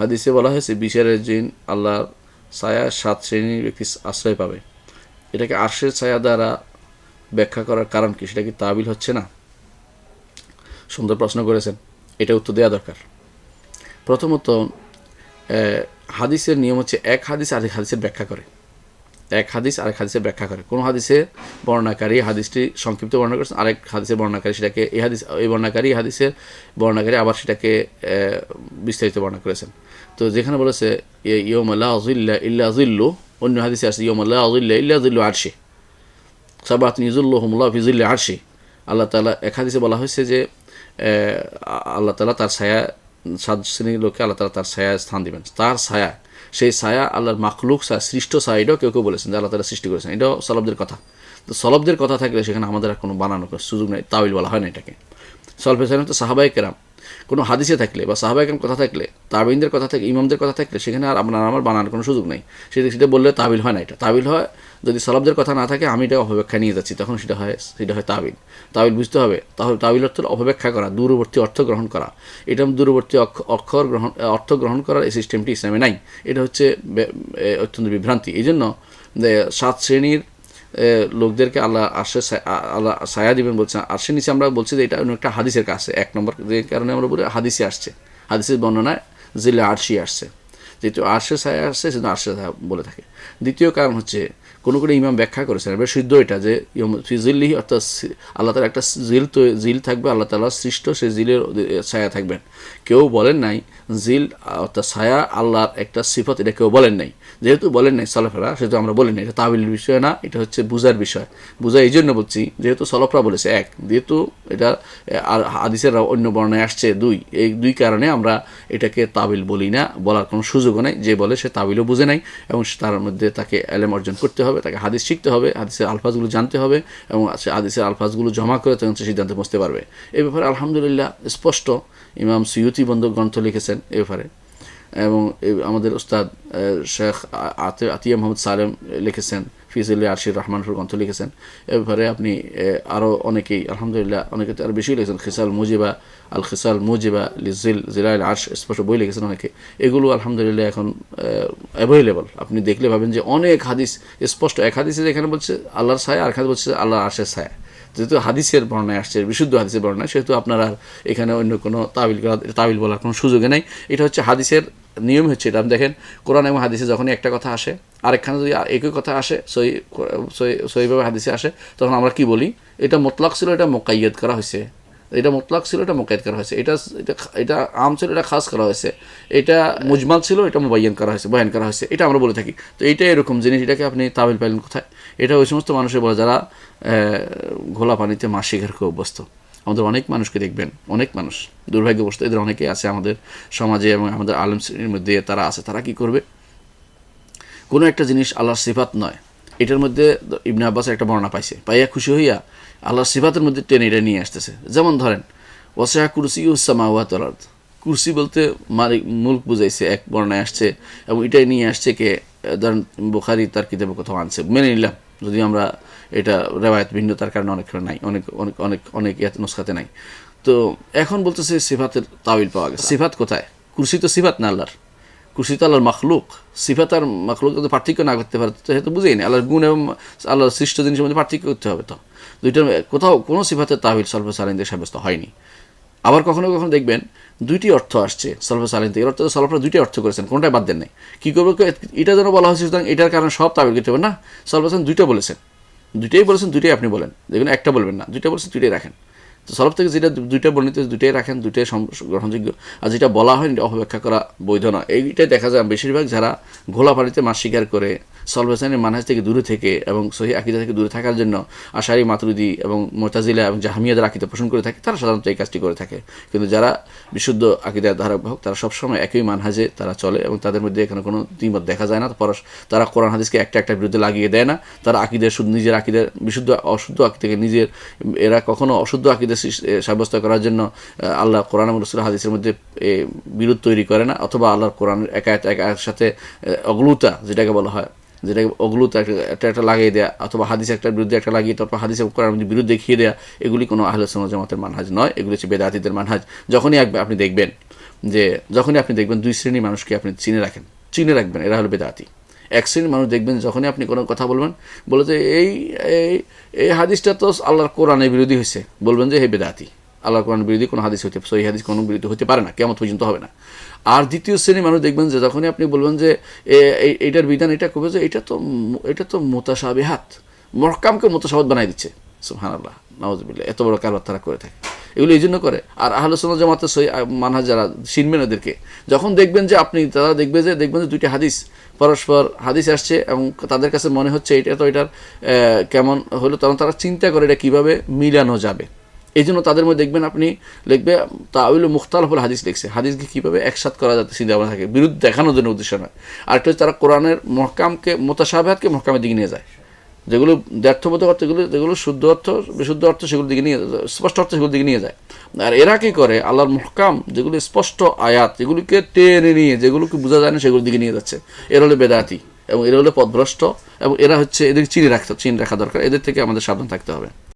হাদিসে বলা হয়েছে, বিচারের জিন আল্লাহর ছায়া সাত শ্রেণির ব্যক্তি আশ্রয় পাবে। এটাকে আর্শের ছায়া দ্বারা ব্যাখ্যা করার কারণ কি? সেটা কি তাবিল হচ্ছে না? সুন্দর প্রশ্ন করেছেন। এটা উত্তর দেওয়া দরকার। প্রথমত হাদিসের নিয়ম হচ্ছে এক হাদিস আরেক হাদিসের ব্যাখ্যা করে। এক হাদিস আরেক হাদিসের ব্যাখ্যা করে। কোনো হাদিসে বর্ণাকারী হাদিসটি সংক্ষিপ্ত বর্ণনা করেছেন, আরেক হাদিসের বর্ণাকারী সেটাকে এই হাদিস, এই বর্ণাকারী হাদিসের বর্ণাকারী আবার সেটাকে বিস্তারিত বর্ণনা করেছেন। তো যেখানে বলেছে ইয়ম আল্লাহ আজুল্লাহ ইল্লা আজুল্লু অন্য হাদিসে আছে ইয়ম আল্লাহ আজুল্লাহ ইল্লা আজুল্লু আরশি সাবাত নিজুল্লাহমুল্লাহ ফিজুল্লাহ আরশি। আল্লাহ তালা এক হাদিসে বলা হয়েছে যে আল্লাহ তালা তার ছায়া, সাত শ্রেণির লোককে আল্লাহ তালা তার ছায়া স্থান দিবেন। তার ছায়া, সেই ছায়া আল্লাহর মাখলুক ছায়া, সৃষ্ট ছায়া এটাও কেউ কেউ বলেছেন যে আল্লাহ তালা সৃষ্টি করেছেন। এটাও সলবদের কথা। তো সলবদের কথা থাকলে সেখানে আমাদের আর কোনো বানানোর সুযোগ নেই তাবিল বলা হয় না এটাকে। সলফে সালাম তো সাহাবাই কেরাম কোনো হাদিসে থাকলে বা সাহাবাই কেরাম কথা থাকলে তাবিনদের কথা থাকলে, ইমামদের কথা থাকলে, সেখানে আর আপনার আমার বানানোর কোনো সুযোগ নেই। সেটা সেটা বললে তাবিল হয় না এটা। তাবিল হয় যদি সলবদের কথা না থাকে, আমি এটা অপব্যাখ্যা নিয়ে যাচ্ছি। তখন সেটা হয় সেটা হয় তাবিল। তাবিল বুঝতে হবে, তাহলে তাবিল অর্থ অপব্যাখ্যা করা, দূরবর্তী অর্থ গ্রহণ করা। এটা দূরবর্তী অক্ষ- অক্ষর গ্রহণ অর্থ গ্রহণ করার এই সিস্টেমটি ইসলামে নাই। এটা হচ্ছে অত্যন্ত বিভ্রান্তি। এই জন্য সাত শ্রেণির লোকদেরকে আল্লাহ আসে আল্লাহ সায়া দিবেন বলছে। আর্শের নিচে আমরা বলছি যে এটা একটা হাদিসের কাছে। এক নম্বর যে কারণে আমরা বলি হাদিসে আসছে। হাদিসের বর্ণনায় জিলে আরশি আসছে। যেহেতু আরশে সায়া আসছে, সেজন্য আরশে বলে থাকে। দ্বিতীয় কারণ হচ্ছে কোনো কোনো ইমাম ব্যাখ্যা করেছেন। এবার সিদ্ধ এটা যে ইয়ম- অর্থাৎ আল্লাহ তালা একটা জিল তো জিল থাকবে, আল্লাহ তালা সৃষ্ট সে জিলের ছায়া থাকবেন। কেউ বলেন নাই জিল অর্থাৎ ছায়া আল্লাহর একটা সিফত, এটা কেউ বলেন নাই। যেহেতু বলেন নাই সলফেরা, সেহেতু আমরা বলি না এটা তাবিলের বিষয় না, এটা হচ্ছে বুঝার বিষয়। বুঝা এই জন্য বলছি, যেহেতু সলফরা বলেছে, এক, যেহেতু এটা আর হাদিসের অন্য বর্ণায় আসছে দুই, এই দুই কারণে আমরা এটাকে তাবিল বলি না, বলার কোনো সুযোগও নাই, যে বলে সে তাবিলও বুঝে নাই, এবং তার মধ্যে তাকে এলেম অর্জন করতে হবে। তাকে হাদিস শিখতে হবে, হাদিসের আলফাজগুলো জানতে হবে এবং সে হাদিসের আলফাজগুলো জমা করে তখন সে সিদ্ধান্তে পৌঁছতে পারবে। এ ব্যাপারে আলহামদুলিল্লাহ স্পষ্ট ইমাম সিউতি বন্ধ গ্রন্থ লিখেছেন এ ব্যাপারে। এবং আমাদের উস্তাদ শেখ আতিয়া মোহাম্মদ সালেম লিখেছেন। ফিজুল্লি আরশির রহমানপুর গ্রন্থ লিখেছেন। এ ব্যাপারে আপনি আরও অনেকেই, আলহামদুলিল্লাহ, অনেকে আরও বেশি লিখেছেন। খিসাল মুজিবা আল খিসাল মুজিবা লিজিল, জিলাইল আর্শ, স্পষ্ট বই লিখেছেন অনেকে। এগুলো আলহামদুলিল্লাহ এখন অ্যাভেলেবল আপনি দেখলে ভাবেন যে অনেক হাদিস, স্পষ্ট এক হাদিসে যেখানে বলছে আল্লাহর সায়া আর হাদিস বলছে আল্লাহ আর্শের ছায়া। যেহেতু হাদিসের বর্ণায় আসছে, বিশুদ্ধ হাদিসের বর্ণায়, সেহেতু আপনার আর এখানে অন্য কোনো তাবিল করা, তাবিল বলার কোনো সুযোগে নেই। এটা হচ্ছে হাদিসের নিয়ম হচ্ছে এটা। আপনি দেখেন, কোরআন এবং হাদিসে যখনই একটা কথা আসে, আরেকখানে যদি একই কথা আসে সই সই- সইভাবে হাদিসে আসে, তখন আমরা কি বলি? এটা মোতলাক ছিল, এটা মোকাইয়ত করা হয়েছে। এটা মোতলাক ছিল, এটা মোকাইদ করা হয়েছে। এটা এটা এটা আম ছিল, এটা খাস করা হয়েছে। এটা মুজমাল ছিল, এটা মুবাইয়ান করা হয়েছে, বয়ান করা হয়েছে। এটা আমরা বলে থাকি। তো এইটা এরকম জিনিস, এটাকে আপনি তাবিল পাইলেন কোথায়? এটা ওই সমস্ত মানুষের বলে, যারা ঘোলা পানিতে মাছ শিকার করে অভ্যস্ত। আমাদের অনেক মানুষকে দেখবেন, অনেক মানুষ। দুর্ভাগ্যবশত এদের অনেকেই আছে আমাদের সমাজে এবং আমাদের আলম শ্রেণির মধ্যে তারা আছে। তারা কি করবে? কোনো একটা জিনিস আল্লাহর সিফাত নয়। এটার মধ্যে ইবনে আব্বাসের একটা বর্ণনা পাইছে। পাইয়া খুশি হইয়া আল্লাহর সিফাতের মধ্যে টেনে এটা নিয়ে আসতেছে। যেমন ধরেন ওয়াসা কুরসি উসামাওয়াত আলাদ কুরসি বলতে মালিক মুল্ক বুঝাইছে, এক বর্ণায় আসছে এবং এটাই নিয়ে আসছে কে, ধরেন বুখারি তার কিতাবে কোথাও আনছে। মেনে নিলাম যদি আমরা এটা রেওয়ায়ত ভিন্নতার কারণে অনেক নাই, অনেক অনেক অনেক অনেক নুসখাতে নাই। তো এখন বলতেছে সিফাতের তাবিল পাওয়া গেছে। সিফাত কোথায়? কুরসি তো সিফাত না আল্লাহর। কুরসি তো আল্লাহর মাখলুক, সিফাত আর মাখলুক পার্থক্য না করতে পারে, তো সেটা বুঝেই না আল্লাহর গুণ এবং আল্লাহর সৃষ্ট জিনিসের মধ্যে পার্থক্য করতে হবে তো। দুইটার কোথাও কোনো সিফাতের তাহিল সালিনদের সাব্যস্ত হয়নি। আবার কখনো কখনো দেখবেন দুইটি অর্থ আসছে সল্প সালিন এর অর্থ সল্পরা দুইটি অর্থ করেছেন, কোনটাই বাদ দেন নাই। কী করব এটা যেন বলা হয়েছে, সুতরাং এটার কারণে সব তাবিল করতে হবে না। সালিন দুইটা বলেছেন। দুইটাই বলেছেন, দুইটাই আপনি বলেন। দেখুন, একটা বলবেন না, দুইটা বলেছেন, দুইটাই রাখেন। তো সরব থেকে যেটা দুইটা বর্ণিত দুইটাই রাখেন, দুইটাই গ্রহণযোগ্য। আর যেটা বলা হয়, এটা অপব্যাখ্যা করা বৈধ না। এইটাই দেখা যায়, বেশিরভাগ যারা ঘোলা পানিতে মাছ শিকার করে সলভেসানের মানহাজ থেকে দূরে থেকে এবং সহি আকিদা থেকে দূরে থাকার জন্য আশারি, মাতরুদি এবং মোতাজিলা এবং জাহামিয়াদের আকিদা পোষণ করে থাকে, তারা সাধারণত এই কাজটি করে থাকে। কিন্তু যারা বিশুদ্ধ আকিদার ধারাবাহক তারা সবসময় একই মানহাজে তারা চলে এবং তাদের মধ্যে এখানে কোনো দ্বিমত দেখা যায় না। পরশ তারা কোরআন হাদিসকে একটা একটা বিরুদ্ধে লাগিয়ে দেয় না। তারা আকিদের শুধু নিজের আকিদের বিশুদ্ধ, অশুদ্ধ আকিদাকে নিজের, এরা কখনো অশুদ্ধ আকিদা সৃষ- সাব্যস্ত করার জন্য আল্লাহ কোরআন এবং রসুল হাদিসের মধ্যে বিরোধ তৈরি করে না। অথবা আল্লাহর কোরআনের একা একায়ের সাথে অগ্লুতা, যেটাকে বলা হয় যেটাকে অগ্লুতা একটা একটা একটা লাগিয়ে দেয়া, অথবা হাদিস একটা বিরুদ্ধে একটা লাগিয়ে, তারপর হাদিস কোরআন বিরুদ্ধে দেখিয়ে দেয়া, এগুলি কোনো আহলে জামাতের মানহাজ নয়, এগুলি হচ্ছে বেদাতিদের মানহাজ। যখনই আপনি দেখবেন যে, যখনই আপনি দেখবেন দুই শ্রেণির মানুষকে আপনি চিনে রাখেন, চিনে রাখবেন, এরা হলো বেদাতি। এক শ্রেণির মানুষ দেখবেন যখনই আপনি কোনো কথা বলবেন, বলে যে এই এই হাদিসটা তো আল্লাহর কোরআনের বিরোধী হয়েছে। বলবেন যে, হে বেদাতি। আল্লাহর কোরআন বিরোধী কোনো হাদিস হতে সহি হাদিস কোনো বিরোধী হতে পারে না কেমন পর্যন্ত হবে না। আর দ্বিতীয় শ্রেণির মানুষ দেখবেন যে যখনই আপনি বলবেন যে এই- এইটার বিধান, এটা করবে যে এটা তো এটা তো মোতাসাবে হাত মরকামকে মোতাসাবাদ বানাই দিচ্ছে। সুহান আল্লাহ নওয়াজবিল্লা এত বড় কারবার তারা করে থাকে। এগুলো এই জন্য করে। আর আহলোচনা জামাতে সই মানহাজ যারা শিনবেন ওদেরকে যখন দেখবেন যে আপনি, তারা দেখবে যে, দেখবেন যে দুইটা হাদিস পরস্পর হাদিস আসছে এবং তাদের কাছে মনে হচ্ছে এটা তো এটার কেমন হলো, তখন তারা চিন্তা করে এটা কীভাবে মিলানো যাবে। এই জন্য তাদের মধ্যে দেখবেন আপনি লিখবে তাউল মুখতালফুল হাদিস লিখছে। হাদিসকে কীভাবে একসাথ করা যাতে চিন্তা ভাবনা থাকে। বিরুদ্ধ দেখানোর জন্য উদ্দেশ্য নয়। আরেকটা হচ্ছে তারা কোরআনের মহকামকে, মোতাসাবাহাতকে মহকামের দিকে নিয়ে যায়। যেগুলো দ্ব্যর্থবোধক অর্থ, যেগুলো যেগুলো শুদ্ধ অর্থ, বিশুদ্ধ অর্থ সেগুলো দিকে নিয়ে, স্পষ্ট অর্থ সেগুলোর দিকে নিয়ে যায়। আর এরা কী করে? আল্লাহর মহকাম, যেগুলো স্পষ্ট আয়াত, যেগুলোকে টেনে নিয়ে, যেগুলোকে বোঝা যায় না, সেগুলোর দিকে নিয়ে যাচ্ছে। এরা হলো বেদাতি এবং এরা হলো পদভ্রষ্ট এবং এরা হচ্ছে এদের চিনে রাখতে, চিনে রাখা দরকার। এদের থেকে আমাদের সাবধান থাকতে হবে।